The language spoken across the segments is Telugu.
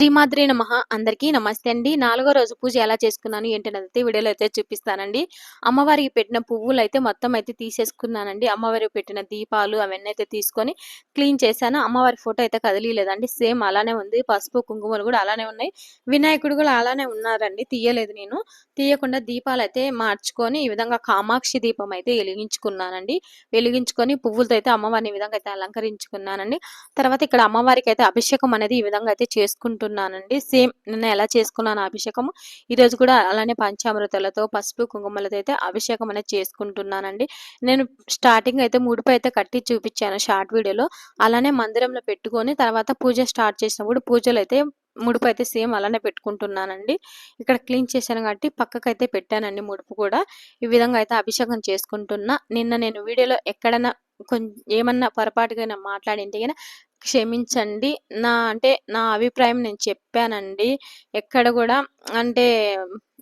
శ్రీమాద్రి నమ. అందరికీ నమస్తే అండి. నాలుగో రోజు పూజ ఎలా చేసుకున్నాను ఏంటనేది వీడియోలో అయితే చూపిస్తానండి. అమ్మవారికి పెట్టిన పువ్వులు అయితే మొత్తం అయితే తీసేసుకున్నానండి. అమ్మవారికి పెట్టిన దీపాలు అవన్నీ అయితే తీసుకొని క్లీన్ చేశాను. అమ్మవారి ఫోటో అయితే కదిలీలేదండి. సేమ్ అలానే ఉంది. పసుపు కుంకుమలు కూడా అలానే ఉన్నాయి. వినాయకుడు కూడా అలానే ఉన్నారండి. తీయలేదు నేను. తీయకుండా దీపాలు అయితే మార్చుకొని ఈ విధంగా కామాక్షి దీపం అయితే వెలిగించుకున్నానండి. వెలిగించుకొని పువ్వులతో అయితే అమ్మవారిని ఈ విధంగా అయితే అలంకరించుకున్నానండి. తర్వాత ఇక్కడ అమ్మవారికి అయితే అభిషేకం అనేది ఈ విధంగా అయితే చేసుకుంటున్నానండి సేమ్ నిన్న ఎలా చేసుకున్నాను అభిషేకం ఈ రోజు కూడా అలానే పంచామృతాలతో పసుపు కుంకుమలతో అయితే అభిషేకం అనేది చేసుకుంటున్నానండి. నేను స్టార్టింగ్ అయితే ముడుపు అయితే కట్టి చూపించాను షార్ట్ వీడియోలో. అలానే మందిరంలో పెట్టుకొని తర్వాత పూజ స్టార్ట్ చేసినప్పుడు పూజలు అయితే ముడుపు అయితే సేమ్ అలానే పెట్టుకుంటున్నానండి. ఇక్కడ క్లీన్ చేశాను కాబట్టి పక్కకైతే పెట్టానండి ముడుపు కూడా. ఈ విధంగా అయితే అభిషేకం చేసుకుంటున్నా. నిన్న నేను వీడియోలో ఎక్కడైనా కొంచెం ఏమన్నా పొరపాటుగా మాట్లాడింటే గన క్షమించండి. నా అంటే నా అభిప్రాయం నేను చెప్పానండి. ఎక్కడ కూడా అంటే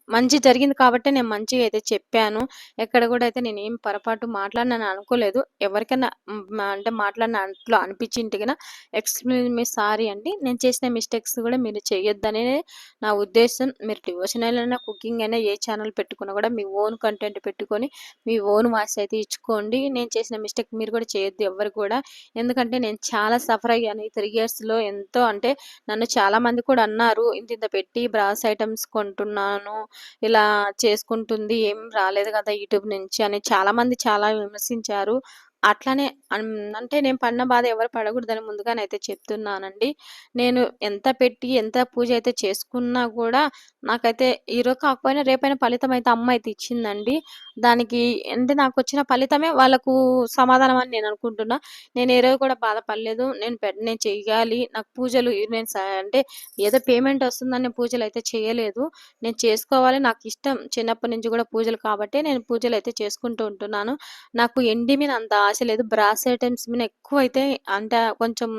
మంచి జరిగింది కాబట్టి నేను మంచిగా అయితే చెప్పాను. ఎక్కడ కూడా అయితే నేను ఏం పొరపాటు మాట్లాడినని అనుకోలేదు. ఎవరికైనా అంటే మాట్లాడిన అట్లా అనిపించింటి కదా ఎక్స్ప్లెయిన్ మీ సారీ అండి. నేను చేసిన మిస్టేక్స్ కూడా మీరు చేయొద్దనే నా ఉద్దేశం. మీరు డివోషనల్ అయినా కుకింగ్ అయినా ఏ ఛానల్ పెట్టుకున్నా కూడా మీ ఓన్ కంటెంట్ పెట్టుకొని మీ ఓన్ వాయిస్ అయితే ఇచ్చుకోండి. నేను చేసిన మిస్టేక్ మీరు కూడా చేయొద్దు ఎవరు కూడా. ఎందుకంటే నేను చాలా సఫర్ అయ్యాను ఈ త్రీ ఇయర్స్లో ఎంతో అంటే నన్ను చాలా మంది కూడా అన్నారు. ఇంత ఇంత పెట్టి బ్రాస్ ఐటమ్స్ కొంటున్నాను. ఇలా చేసుకుంటుంది ఏం రాలేదు కదా యూట్యూబ్ నుంచి అని చాలా మంది చాలా విమర్శించారు. అట్లానే అన్- అంటే నేను పడిన బాధ ఎవరు పడకూడదని ముందుగానైతే చెప్తున్నానండి. నేను ఎంత పెట్టి ఎంత పూజ అయితే చేసుకున్నా కూడా నాకైతే ఈరోజు కాకపోయినా రేపైనా ఫలితం అయితే అమ్మ అయితే ఇచ్చిందండి. దానికి అంటే నాకు వచ్చిన ఫలితమే వాళ్ళకు సమాధానం అని నేను అనుకుంటున్నా. నేను ఏ రోజు కూడా బాధపడలేదు. నేను నేను చేయాలి నాకు పూజలు నేను అంటే ఏదో పేమెంట్ వస్తుందని నేను పూజలు అయితే చేయలేదు. నేను చేసుకోవాలి. నాకు ఇష్టం చిన్నప్పటి నుంచి కూడా పూజలు కాబట్టి నేను పూజలు అయితే చేసుకుంటూ ఉంటున్నాను. నాకు ఎండి మీద అంత ఆశ లేదు. బ్రాస్ ఐటమ్స్ మీద ఎక్కువ అయితే అంటే కొంచెం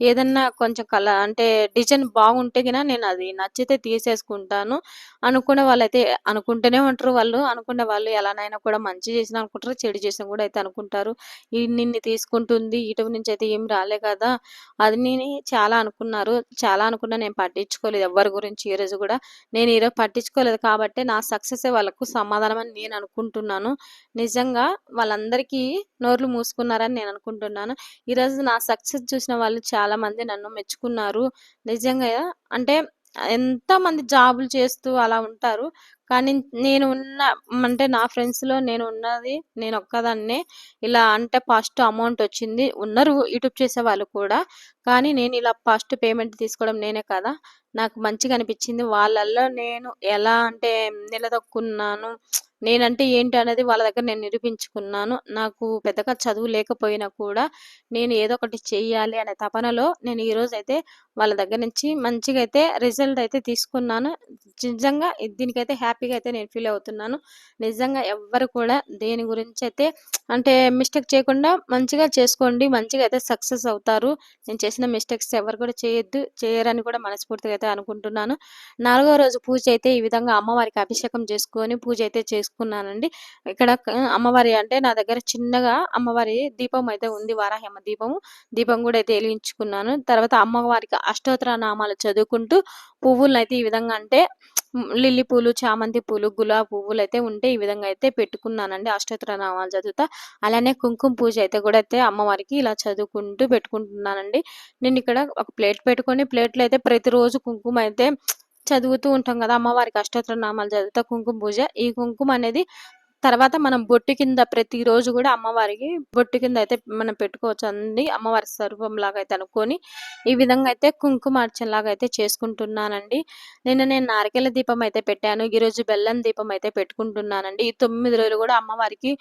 ఏదన్నా కొంచెం కల అంటే డిజైన్ బాగుంటే గిన నేను అది నచ్చితే తీసేసుకుంటాను. అనుకునే వాళ్ళైతే అనుకుంటూనే ఉంటారు వాళ్ళు. అనుకునే వాళ్ళు ఎలానైనా కూడా మంచి చేసిన అనుకుంటారు చెడు చేసిన కూడా అయితే అనుకుంటారు. ఈ నిన్ను తీసుకుంటుంది ఇటు నుంచి అయితే ఏం రాలే కదా అది నేను చాలా అనుకున్నారు. చాలా అనుకున్నా నేను పట్టించుకోలేదు ఎవరి గురించి ఈ రోజు కూడా. నేను ఈరోజు పట్టించుకోలేదు కాబట్టి నా సక్సెస్ వాళ్ళకు సమాధానం అని నేను అనుకుంటున్నాను. నిజంగా వాళ్ళందరికీ నోర్లు మూసుకున్నారని నేను అనుకుంటున్నాను. ఈరోజు నా సక్సెస్ చూసిన వాళ్ళు చాలా మంది నన్ను మెచ్చుకున్నారు. నిజంగా అంటే ఎంత మంది జాబులు చేస్తూ అలా ఉంటారు. కానీ నేను ఉన్న అంటే నా ఫ్రెండ్స్లో నేను ఉన్నది నేను ఒక్కదాన్నే. ఇలా అంటే ఫస్ట్ అమౌంట్ వచ్చింది. ఉన్నారు యూట్యూబ్ చేసే వాళ్ళు కూడా. కానీ నేను ఇలా ఫస్ట్ పేమెంట్ తీసుకోవడం నేనే కదా. నాకు మంచిగా అనిపించింది. వాళ్ళల్లో నేను ఎలా అంటే నిలదొక్కున్నాను. నేనంటే ఏంటి అనేది వాళ్ళ దగ్గర నేను నిరూపించుకున్నాను. నాకు పెద్దగా చదువు లేకపోయినా కూడా నేను ఏదో ఒకటి చేయాలి అనే తపనలో నేను ఈరోజు అయితే వాళ్ళ దగ్గర నుంచి మంచిగా అయితే రిజల్ట్ అయితే తీసుకున్నాను. నిజంగా దీనికైతే హ్యాపీగా అయితే నేను ఫీల్ అవుతున్నాను. నిజంగా ఎవ్వరు కూడా దేని గురించి అయితే అంటే మిస్టేక్ చేయకుండా మంచిగా చేసుకోండి మంచిగా అయితే సక్సెస్ అవుతారు. నేను చేసిన మిస్టేక్స్ ఎవరు కూడా చేయొద్దు చేయరని కూడా మనస్ఫూర్తిగా అయితే అనుకుంటున్నాను. నాలుగో రోజు పూజ అయితే ఈ విధంగా అమ్మవారికి అభిషేకం చేసుకొని పూజ అయితే చేసుకున్నానండి. ఇక్కడ అమ్మవారి అంటే నా దగ్గర చిన్నగా అమ్మవారి దీపం అయితే ఉంది వారాహ్యమ్మ దీపము. దీపం కూడా అయితే వెలిగించుకున్నాను. తర్వాత అమ్మవారికి అష్టోత్తర నామాలు చదువుకుంటూ పువ్వులను అయితే ఈ విధంగా అంటే లిల్లీ పూలు చామంతి పూలు గులాబీ పువ్వులు అయితే ఉంటే ఈ విధంగా అయితే పెట్టుకున్నానండి అష్టోత్తర నామాలు చదువుతా. అలానే కుంకుమ పూజ అయితే కూడా అయితే అమ్మవారికి ఇలా చదువుకుంటూ పెట్టుకుంటున్నానండి. నేను ఇక్కడ ఒక ప్లేట్ పెట్టుకొని ప్లేట్లో అయితే ప్రతిరోజు కుంకుమ అయితే చదువుతూ ఉంటాం కదా అమ్మవారికి అష్టోత్తర నామాలు చదువుతా కుంకుమ పూజ. ఈ కుంకుమ అనేది తర్వాత మనం బొట్టు కింద ప్రతిరోజు కూడా అమ్మవారికి బొట్టు కింద అయితే మనం పెట్టుకోవచ్చు. అండి అమ్మవారి స్వరూపం లాగా అయితే అనుకొని ఈ విధంగా అయితే కుంకుమార్చన లాగా అయితే చేసుకుంటున్నానండి. నిన్న నేను నారికెల దీపం అయితే పెట్టాను. ఈ రోజు బెల్లం దీపం అయితే పెట్టుకుంటున్నానండి. ఈ తొమ్మిది రోజులు కూడా అమ్మవారికి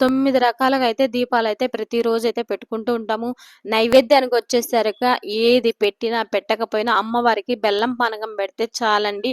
తొమ్మిది రకాలుగా అయితే దీపాలు అయితే ప్రతిరోజు అయితే పెట్టుకుంటూ ఉంటాము. నైవేద్యానికి వచ్చేసరికి ఏది పెట్టినా పెట్టకపోయినా అమ్మవారికి బెల్లం పానకం పెడితే చాలండి.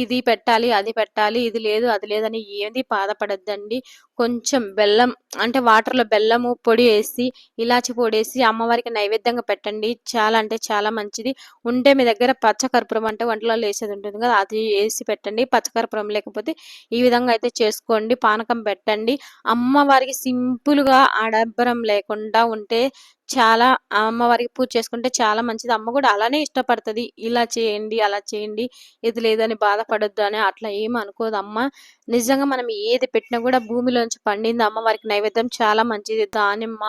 ఇది పెట్టాలి అది పెట్టాలి ఇది లేదు అది లేదని ఏది బాధపడద్దండి. కొంచెం బెల్లం అంటే వాటర్లో బెల్లము పొడి వేసి ఇలాచి పొడి వేసి అమ్మవారికి నైవేద్యంగా పెట్టండి. చాలా అంటే చాలా మంచిది. ఉంటే మీ దగ్గర పచ్చకర్పూరం అంటే వంటలలో వేసేది ఉంటుంది కదా అది వేసి పెట్టండి. పచ్చకర్పూరం లేకపోతే ఈ విధంగా అయితే చేసుకోండి. పానకం పెట్టండి. అమ్మ అమ్మవారికి సింపుల్గా ఆడంబరం లేకుండా ఉంటే చాలా అమ్మవారికి పూజ చేసుకుంటే చాలా మంచిది. అమ్మ కూడా అలానే ఇష్టపడతది. ఇలా చేయండి, అలా చేయండి, ఇది లేదని బాధపడొద్దు అని అట్లా ఏమి అనుకోదు అమ్మ. నిజంగా మనం ఏది పెట్టినా కూడా భూమిలోంచి పండింది అమ్మవారికి నైవేద్యం చాలా మంచిది. దానిమ్మ,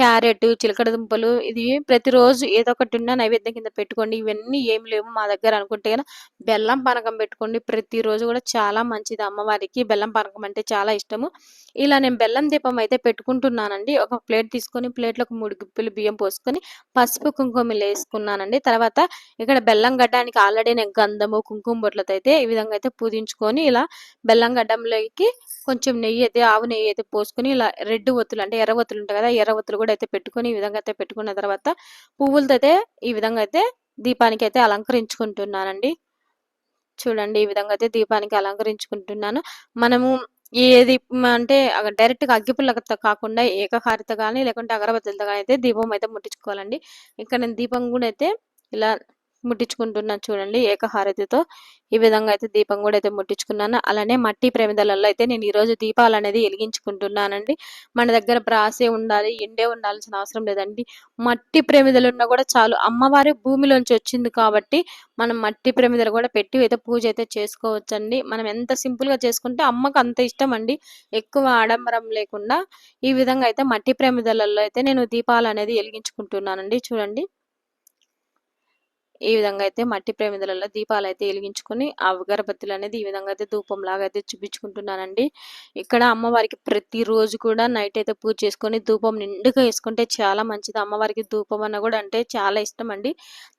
క్యారెట్, చిలకడ దుంపలు ఇది ప్రతిరోజు ఏదో ఒకటి ఉన్న నైవేద్యం కింద పెట్టుకోండి. ఇవన్నీ ఏమి లేవు మా దగ్గర అనుకుంటే కదా బెల్లం పానకం పెట్టుకోండి. ప్రతిరోజు కూడా చాలా మంచిది అమ్మవారికి. బెల్లం పానకం అంటే చాలా ఇష్టము. ఇలా నేను బెల్లం దీపం అయితే పెట్టుకుంటున్నానండి. ఒక ప్లేట్ తీసుకొని ప్లేట్లో ఒక మూడు గుప్పెలు బియ్యం పోసుకొని, పసుపు, కుంకుమ వేసుకున్నానండి తర్వాత ఇక్కడ బెల్లం గడ్డానికి ఆల్రెడీ నేను గంధము, కుంకుమ బొట్లతో అయితే ఈ విధంగా అయితే పూజించుకొని ఇలా బెల్లం గడ్డంలోకి కొంచెం నెయ్యి అయితే ఆవు నెయ్యి అయితే పోసుకొని ఇలా రెడ్ ఒత్తులు అంటే ఎర్ర ఒత్తులు ఉంటాయి కదా! ఎర్ర ఒత్తులు కూడా అయితే పెట్టుకొని ఈ విధంగా అయితే పెట్టుకున్న తర్వాత పువ్వులతో అయితే ఈ విధంగా అయితే దీపానికి అయితే అలంకరించుకుంటున్నానండి. చూడండి ఈ విధంగా అయితే దీపానికి అలంకరించుకుంటున్నాను. మనము ఏది దీపం అంటే డైరెక్ట్‌గా అగ్గిపుల్లతో కాకుండా ఏకహారిత కానీ లేకుంటే అగరబత్తులతో కానీ అయితే దీపం అయితే ముట్టించుకోవాలండి. ఇక్కడ నేను దీపం కూడా అయితే ఇలా ముట్టించుకుంటున్నాను చూడండి ఏకహారతితో. ఈ విధంగా అయితే దీపం కూడా అయితే ముట్టించుకున్నాను. అలానే మట్టి ప్రమిదలలో అయితే నేను ఈరోజు దీపాలనేది ఎలిగించుకుంటున్నానండి. మన దగ్గర బ్రాసే ఉండాలి, ఎండే ఉండాల్సిన అవసరం లేదండి. మట్టి ప్రమిదలు ఉన్నా కూడా చాలు. అమ్మవారి భూమిలోంచి వచ్చింది కాబట్టి మనం మట్టి ప్రమిదలు కూడా పెట్టి అయితే పూజ అయితే చేసుకోవచ్చండి. మనం ఎంత సింపుల్‌గా చేసుకుంటే అమ్మకు అంత ఇష్టం అండి ఎక్కువ ఆడంబరం లేకుండా ఈ విధంగా అయితే మట్టి ప్రమిదలలో అయితే నేను దీపాలు అనేది వెలిగించుకుంటున్నానండి చూడండి. ఈ విధంగా అయితే మట్టి ప్రమిదలలో అయితే ఎలిగించుకొని, ఆ అగరబత్తులనేది ఈ విధంగా అయితే ధూపంలాగా అయితే చూపించుకుంటున్నానండి. ఇక్కడ అమ్మవారికి ప్రతిరోజు కూడా నైట్ అయితే పూజ చేసుకొని ధూపం నిండుగా వేసుకుంటే చాలా మంచిది. అమ్మవారికి ధూపం అన్న కూడా అంటే చాలా ఇష్టం అండి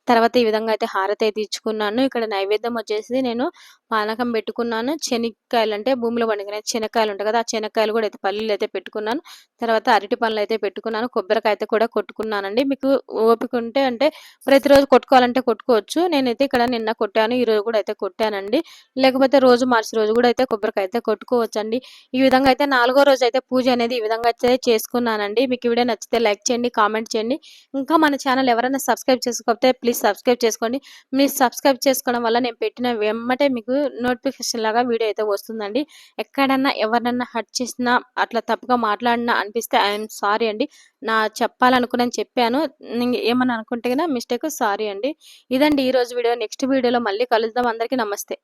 తర్వాత ఈ విధంగా అయితే హారతి అయితే ఇచ్చుకున్నాను. ఇక్కడ నైవేద్యం వచ్చేసి నేను పానకం పెట్టుకున్నాను. శనక్కాయలు అంటే భూమిలో పండుగ శనక్కాయలు ఉంటాయి కదా! ఆ శనక్కాయలు కూడా అయితే పల్లీలు అయితే పెట్టుకున్నాను. తర్వాత అరటి పండ్లు అయితే పెట్టుకున్నాను. కొబ్బరికాయ అయితే కూడా కొట్టుకున్నానండి. మీకు ఓపిక ఉంటే అంటే ప్రతిరోజు కొట్టుకోవాలంటే కొట్టుకోవచ్చు. నేనైతే ఇక్కడ నిన్న కొట్టాను. ఈరోజు కూడా అయితే కొట్టానండి. లేకపోతే రోజు మార్చి రోజు కూడా అయితే కొబ్బరికాయ అయితే కొట్టుకోవచ్చు అండి ఈ విధంగా అయితే నాలుగో రోజు అయితే పూజ అనేది ఈ విధంగా అయితే చేసుకున్నానండి. మీకు ఈ వీడియో నచ్చితే లైక్ చేయండి, కామెంట్ చేయండి. ఇంకా మన ఛానల్ ఎవరైనా సబ్స్క్రైబ్ చేసుకోకపోతే ప్లీజ్ సబ్స్క్రైబ్ చేసుకోండి. మీరు సబ్స్క్రైబ్ చేసుకోవడం వల్ల నేను పెట్టిన వెమ్మటే మీకు నోటిఫికేషన్ లాగా వీడియో అయితే వస్తుందండి. ఎక్కడన్నా ఎవరినన్నా హట్ చేసినా, అట్లా తప్పుగా మాట్లాడినా అనిపిస్తే ఐఎమ్ సారీ అండి. నా చెప్పాలనుకున్నది చెప్పాను. ఏమని అనుకుంటే మిస్టేక్ సారీ అండి. ఇదండి ఈరోజు వీడియో. నెక్స్ట్ వీడియోలో మళ్ళీ కలుద్దాం. అందరికీ నమస్తే.